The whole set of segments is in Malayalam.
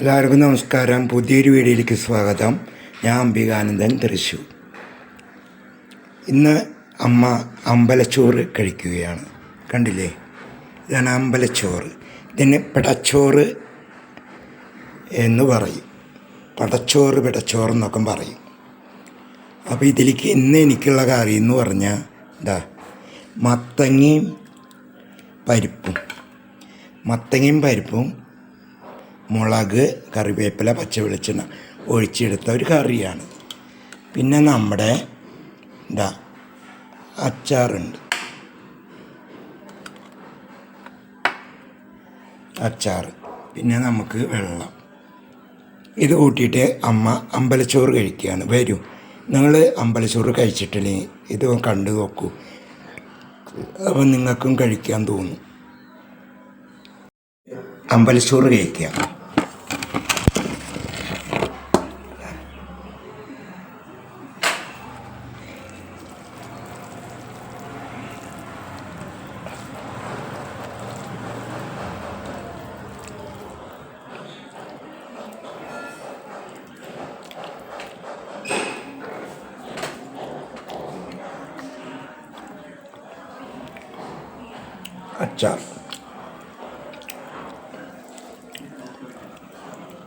എല്ലാവർക്കും നമസ്കാരം. പുതിയൊരു വീഡിയോയിലേക്ക് സ്വാഗതം. ഞാൻ അംബികാനന്ദൻ തൃശ്ശൂർ ഇന്ന് അമ്മ അമ്പലച്ചോറ് കഴിക്കുകയാണ്. കണ്ടില്ലേ? ഇതാണ് അമ്പലച്ചോറ്. ഇതിന് പിടച്ചോറ് എന്ന് പറയും. പടച്ചോറ് പിടച്ചോറ് എന്നൊക്കെ പറയും. അപ്പോൾ ഇതിലേക്ക് ഇന്ന് എനിക്കുള്ള കറി എന്ന് പറഞ്ഞാൽ എന്താ? മത്തങ്ങയും പരിപ്പും. മത്തങ്ങയും പരിപ്പും മുളക് കറിവേപ്പില പച്ച വെളിച്ചെണ്ണ ഒഴിച്ചെടുത്ത ഒരു കറിയാണ്. പിന്നെ നമ്മുടെ എന്താ അച്ചാറുണ്ട്. അച്ചാറ്. പിന്നെ നമുക്ക് വെള്ളം. ഇത് കൂട്ടിയിട്ട് അമ്മ അമ്പലച്ചോറ് കഴിക്കുകയാണ്. വരും. നിങ്ങൾ അമ്പലച്ചോറ് കഴിച്ചിട്ടില്ലെങ്കിൽ ഇത് കണ്ടു നോക്കൂ. അപ്പം നിങ്ങൾക്കും കഴിക്കാൻ തോന്നും. അമ്പലച്ചോറ് കഴിക്കുക അച്ചാർ.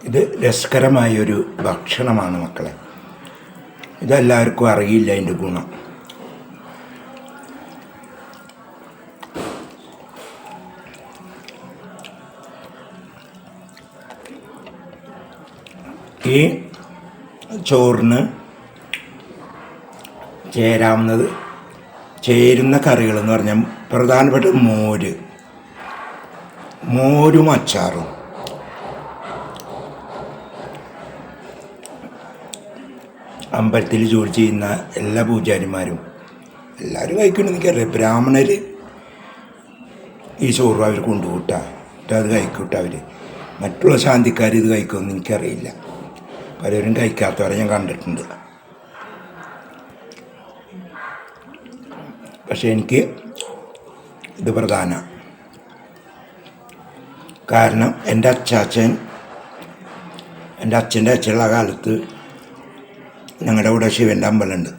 ഇത് രസകരമായൊരു ഭക്ഷണമാണ് മക്കളെ. ഇതെല്ലാവർക്കും അറിയില്ല അതിന്റെ ഗുണം. ഈ ചോറിന് ചേരാവുന്നത് ചേരുന്ന കറികളെന്ന് പറഞ്ഞാൽ പ്രധാനപ്പെട്ട മോര്. മോരും അച്ചാറും. അമ്പലത്തിൽ ജോലി ചെയ്യുന്ന എല്ലാ പൂജാരിമാരും എല്ലാവരും കഴിക്കണമെന്ന് എനിക്കറിയാം. ബ്രാഹ്മണർ ഈ ചോറും അവർ കൊണ്ടുകൂട്ട. അത് കഴിക്കൂട്ട അവർ മറ്റുള്ള ശാന്തിക്കാർ ഇത് കഴിക്കുമെന്ന് എനിക്കറിയില്ല. പലരും കഴിക്കാത്തവരെ ഞാൻ കണ്ടിട്ടുണ്ട്. പക്ഷെ എനിക്ക് ഇത് പ്രധാന. കാരണം എന്റെ അച്ചാച്ചൻ എന്റെ അച്ഛന്റെ അച്ഛനുള്ള കാലത്ത് ഞങ്ങളുടെ ഇവിടെ ശിവന്റെ അമ്പലമുണ്ട്.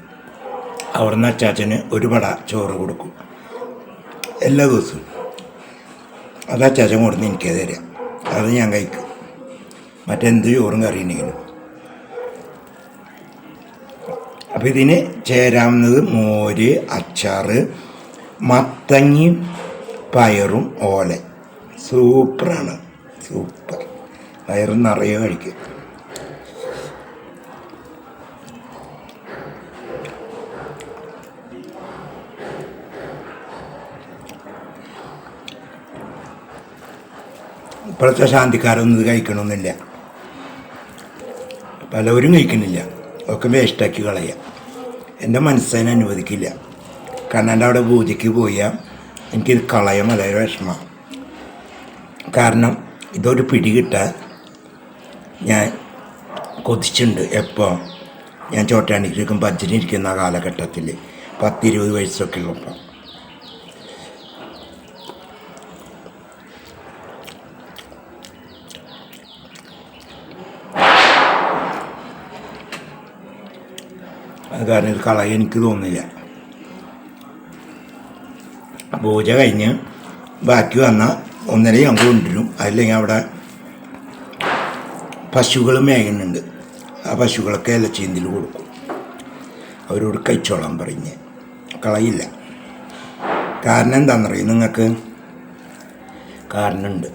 അവിടുന്ന് അച്ചാച്ചന് ഒരു പട ചോറ് കൊടുക്കും. എല്ലാ ദിവസവും. അത് അച്ചാച്ചൻ കൊടുന്ന് എനിക്ക് തരിക അത് ഞാൻ കഴിക്കും. മറ്റെന്ത് ചോറും കറിയുണ്ടെങ്കിലും അപ്പം ഇതിന് ചേരാവുന്നത് മോര് അച്ചാറ് മത്തങ്ങയും പയറും ഓല സൂപ്പറാണ്. സൂപ്പർ. പയറും നിറയെ കഴിക്കും. ഇപ്പോഴത്തെ ശാന്തിക്കാരൊന്നും ഇത് കഴിക്കണമെന്നില്ല. പലവരും കഴിക്കുന്നില്ല. ഒക്കെ വേസ്റ്റാക്കി കളയുക എന്റെ മനസ്സിനെ അനുവദിക്കില്ല. കാരണം എന്റെ അവിടെ പൂജയ്ക്ക് പോയാൽ എനിക്കിത് കളയാൻ വളരെ വിഷമം. കാരണം ഇതൊരു പിടി കിട്ടാൻ ഞാൻ കൊതിച്ചിട്ടുണ്ട് എപ്പോൾ ഞാൻ ചോട്ടാണിക്കും ഭജനിരിക്കുന്ന ഇരിക്കുന്ന കാലഘട്ടത്തിൽ പത്തിരുപത് വയസ്സൊക്കെ ഉള്ളപ്പോൾ അത് കാരണം ഇത് കളയാൻ എനിക്ക് തോന്നില്ല. പൂജ കഴിഞ്ഞ് ബാക്കി വന്ന ഒന്നര ഞാൻ കൊണ്ടുവരും. അതില്ലെങ്കിൽ അവിടെ പശുക്കൾ മേയുന്നുണ്ട്. ആ പശുകളൊക്കെ ഇലച്ചീന്തിൽ കൊടുക്കും. അവരോട് കഴിച്ചോളാൻ പറഞ്ഞ്. കളയില്ല. കാരണം എന്താണെന്നറിയും നിങ്ങൾക്ക്? കാരണമുണ്ട്.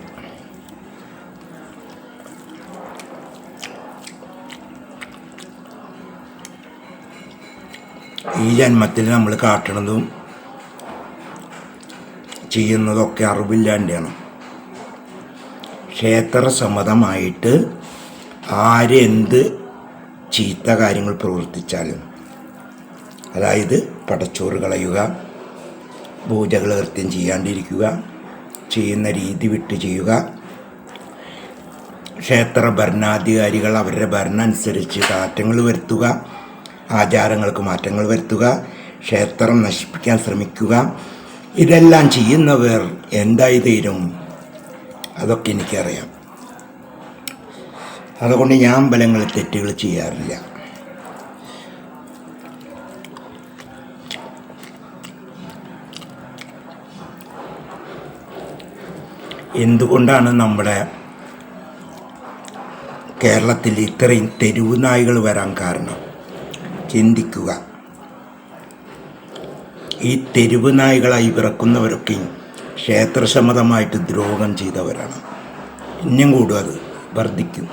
ഈ ജന്മത്തിൽ നമ്മൾ കാട്ടണതും ചെയ്യുന്നതൊക്കെ അറിവില്ലാണ്ടാണ്. ക്ഷേത്രസമ്മതമായിട്ട് ആരെന്ത് ചീത്ത കാര്യങ്ങൾ പ്രവർത്തിച്ചാലും അതായത് പടച്ചോറ് കളയുക പൂജകൾ കൃത്യം ചെയ്യാണ്ടിരിക്കുക ചെയ്യുന്ന രീതി വിട്ട് ചെയ്യുക ക്ഷേത്ര ഭരണാധികാരികൾ അവരുടെ ഭരണം അനുസരിച്ച് മാറ്റങ്ങൾ വരുത്തുക ആചാരങ്ങൾക്ക് മാറ്റങ്ങൾ വരുത്തുക ക്ഷേത്രം നശിപ്പിക്കാൻ ശ്രമിക്കുക ഇതെല്ലാം ചെയ്യുന്നവർ എന്തായി തീരും അതൊക്കെ എനിക്കറിയാം. അതുകൊണ്ട് ഞാൻ ബലങ്ങൾ തെറ്റുകൾ ചെയ്യാറില്ല. എന്തുകൊണ്ടാണ് നമ്മുടെ കേരളത്തിൽ ഇത്രയും തെരുവ് നായ്കൾ വരാൻ കാരണം? ചിന്തിക്കുക. ഈ തെരുവ് നായ്കളായി പിറക്കുന്നവരൊക്കെയും ക്ഷേത്രസമ്മതമായിട്ട് ദ്രോഹം ചെയ്തവരാണ്. ഇനിയും കൂടും അത് വർദ്ധിക്കുന്നു.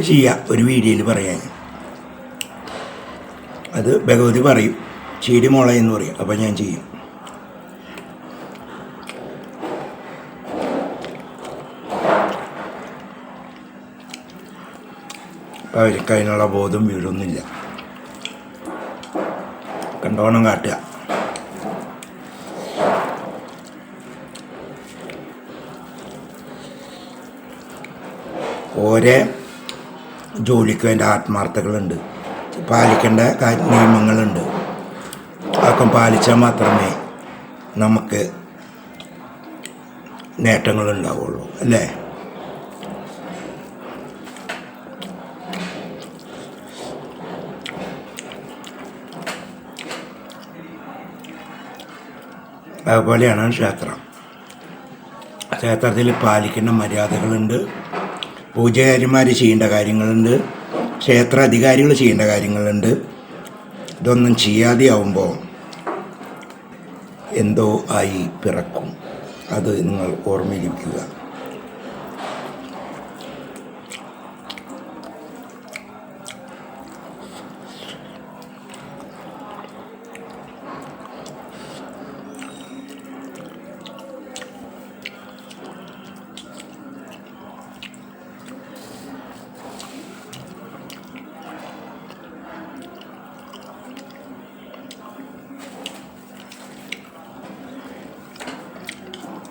ചെയ്യാം ഒരു വീഡിയോയിൽ പറയാൻ അത് ഭഗവതി പറയും. ചീടി മോള എന്ന് പറയും. അപ്പം ഞാൻ ചെയ്യും. അവർക്ക് അതിനുള്ള ബോധം വീഴൊന്നുമില്ല. കണ്ടോണം കാട്ടുക. ഓരോ ജോലിക്കും അതിന്റെ ആത്മാർത്ഥതകളുണ്ട്. പാലിക്കേണ്ട നിയമങ്ങളുണ്ട്. അതൊക്കെ പാലിച്ചാൽ മാത്രമേ നമുക്ക് നേട്ടങ്ങളുണ്ടാവുള്ളൂ അല്ലേ? അതുപോലെയാണ് ക്ഷേത്രം. ക്ഷേത്രത്തിൽ പാലിക്കേണ്ട മര്യാദകളുണ്ട്. പൂജകാരിമാർ ചെയ്യേണ്ട കാര്യങ്ങളുണ്ട്. ക്ഷേത്ര അധികാരികൾ ചെയ്യേണ്ട കാര്യങ്ങളുണ്ട്. ഇതൊന്നും ചെയ്യാതെ ആവുമ്പോൾ എന്തോ ആയി പിറക്കും. അത് നിങ്ങൾ ഓർമ്മയിരിക്കുക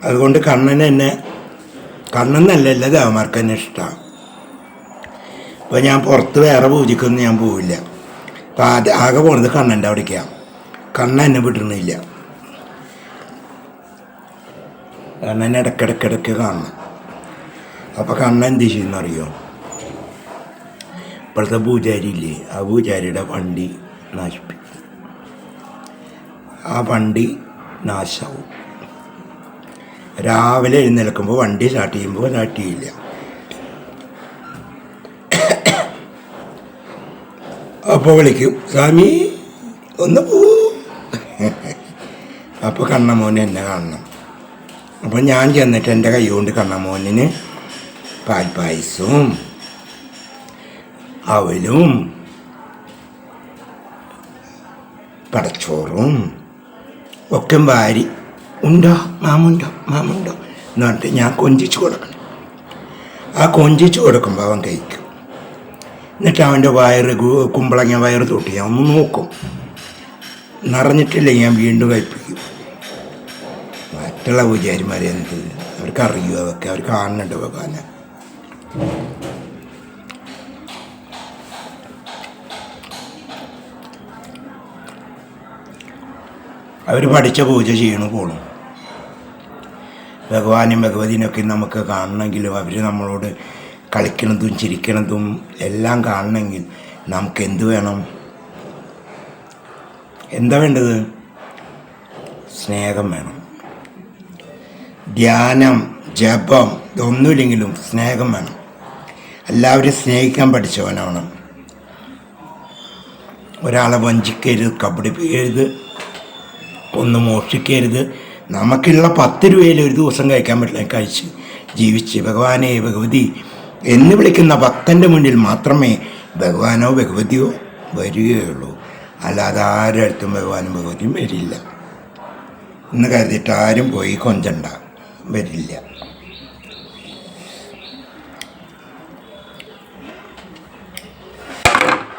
അതുകൊണ്ട് കണ്ണന് എന്നെ കണ്ണെന്നല്ല എല്ലാ ദേവന്മാർക്ക് എന്നെ ഇഷ്ടമാണ് അപ്പോൾ ഞാൻ പുറത്ത് വേറെ പൂജിക്കൊന്നും ഞാൻ പോവില്ല. അപ്പോൾ ആദ്യ ആകെ പോണത് കണ്ണന്റെ അവിടേക്കാണ് കണ്ണ എന്നെ വിടണില്ല. കണ്ണൻ ഇടയ്ക്കിടയ്ക്കിടയ്ക്ക് കാണണം. അപ്പോൾ കണ്ണൻ എന്ത് ചെയ്യുന്നറിയോ? ഇപ്പോഴത്തെ പൂജാരി ഇല്ലേ ആ പൂജാരിയുടെ വണ്ടി നശിപ്പിക്കും. ആ വണ്ടി നാശാവും. രാവിലെ എഴുന്നേൽക്കുമ്പോൾ വണ്ടി സ്റ്റാർട്ട് ചെയ്യുമ്പോൾ സ്റ്റാർട്ട് ചെയ്യില്ല അപ്പോൾ വിളിക്കും സ്വാമി ഒന്ന് പോ. അപ്പോൾ കണ്ണമോൻ എന്നെ കാണണം. അപ്പോൾ ഞാൻ ചെന്നിട്ട് എന്റെ കൈ കൊണ്ട് കണ്ണമോനിന് പാൽപ്പായസവും അവലും പടച്ചോറും ഒക്കെ വാരി ഉണ്ടോ? മാമുണ്ടോ? മാമുണ്ടോ? എന്ന് പറഞ്ഞിട്ട് ഞാൻ കൊഞ്ചിച്ചു കൊടുക്കണം. ആ കൊഞ്ചിച്ചു കൊടുക്കുമ്പോൾ അവൻ കഴിക്കും. എന്നിട്ട് അവന്റെ വയറ് കുമ്പളങ്ങ വയറ് തൊട്ട്. ഞാൻ ഒന്ന് നോക്കും. നിറഞ്ഞിട്ടില്ല ഞാൻ വീണ്ടും കഴിപ്പിക്കും. മറ്റുള്ള പൂജാരിമാരെ എന്ത്? അവർക്ക് അറിയൂ അതൊക്കെ അവർ കാണുന്നുണ്ട് ഭഗവാനെ അവർ പഠിച്ച പൂജ ചെയ്യണു പോണു. ഭഗവാനും ഭഗവതിനൊക്കെ നമുക്ക് കാണണമെങ്കിലും അവർ നമ്മളോട് കളിക്കണതും ചിരിക്കണതും എല്ലാം കാണണമെങ്കിൽ നമുക്ക് എന്ത് വേണം? എന്താ വേണ്ടത്? സ്നേഹം വേണം. ധ്യാനം ജപം ഇതൊന്നുമില്ലെങ്കിലും സ്നേഹം വേണം. എല്ലാവരും സ്നേഹിക്കാൻ പഠിച്ചവനാവണം. ഒരാളെ വഞ്ചിക്കരുത് കബടിപ്പിക്കരുത് ഒന്ന് മോഷ്ടിക്കരുത് നമുക്കുള്ള പത്ത് രൂപയിൽ ഒരു ദിവസം കഴിക്കാൻ പറ്റില്ല. കഴിച്ച് ജീവിച്ച്. ഭഗവാനെ ഭഗവതി എന്ന് വിളിക്കുന്ന ഭക്തന്റെ മുന്നിൽ മാത്രമേ ഭഗവാനോ ഭഗവതിയോ വരികയുള്ളൂ. അല്ലാതെ ആരുടെ അടുത്തും ഭഗവാനും ഭഗവതിയും വരില്ല. എന്ന് കരുതിയിട്ട് ആരും പോയി കൊഞ്ചണ്ട. വരില്ല.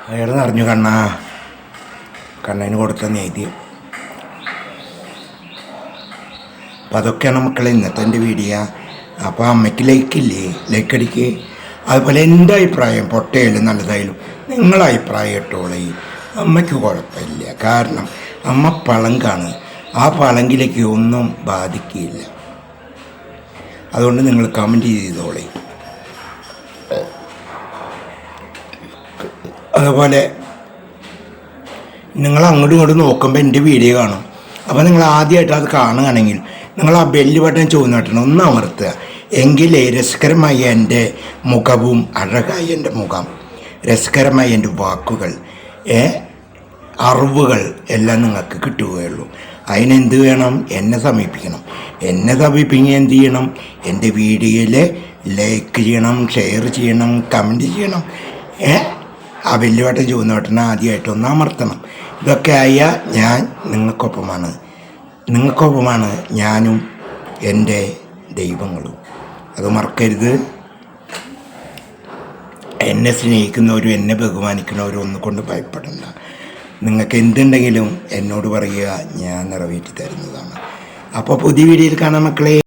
അയാൾ നിറഞ്ഞു കണ്ണാ. കണ്ണന് കൊടുത്ത നേദ്യം അപ്പം അതൊക്കെയാണ് മക്കളെ ഇന്നത്തെ എന്റെ വീഡിയോ അപ്പോൾ അമ്മയ്ക്ക് ലൈക്കില്ലേ ലൈക്ക് അടിക്ക്. അതുപോലെ എന്റെ അഭിപ്രായം പൊട്ടയായാലും നല്ലതായാലും നിങ്ങളെ അഭിപ്രായം ഇട്ടോളേ. അമ്മയ്ക്ക് കുഴപ്പമില്ല. കാരണം അമ്മ പളങ്കാണ്. ആ പളങ്കിലേക്ക് ഒന്നും ബാധിക്കില്ല. അതുകൊണ്ട് നിങ്ങൾ കമന്റ് ചെയ്തോളേ. അതുപോലെ നിങ്ങൾ അങ്ങോട്ടും ഇങ്ങോട്ടും നോക്കുമ്പോൾ എന്റെ വീഡിയോ കാണും. അപ്പോൾ നിങ്ങൾ ആദ്യമായിട്ട് അത് കാണുകയാണെങ്കിൽ നിങ്ങൾ ആ ബെല്ല് ബട്ടൺ ചുവന്നിട്ടണം ഒന്ന് അമർത്തുക. എങ്കിലേ രസകരമായ എന്റെ മുഖവും അഴകായ എന്റെ മുഖം. രസകരമായ എന്റെ വാക്കുകൾ ഏ അറിവുകൾ എല്ലാം നിങ്ങൾക്ക് കിട്ടുകയുള്ളൂ. അതിനെന്ത് വേണം? എന്നെ സമീപിക്കണം. എന്നെ സമീപിക്കുക എന്ത് ചെയ്യണം? എന്റെ വീഡിയോയിൽ ലൈക്ക് ചെയ്യണം ഷെയർ ചെയ്യണം കമന്റ് ചെയ്യണം. ഏ? ആ വെല്ലുവട്ടം ചുവന്നോട്ടനെ ആദ്യമായിട്ടൊന്ന് അമർത്തണം. ഇതൊക്കെ ആയാൽ ഞാൻ നിങ്ങൾക്കൊപ്പമാണ്. നിങ്ങൾക്കൊപ്പമാണ് ഞാനും എന്റെ ദൈവങ്ങളും. അത് മറക്കരുത്. എന്നെ സ്നേഹിക്കുന്നവരും എന്നെ ബഹുമാനിക്കുന്നവരും ഒന്നും കൊണ്ട് ഭയപ്പെടണ്ട. നിങ്ങൾക്ക് എന്തുണ്ടെങ്കിലും എന്നോട് പറയുക ഞാൻ നിറവേറ്റി തരുന്നതാണ്. അപ്പോൾ പുതിയ വീഡിയോയിൽ കാണാം മക്കളെ.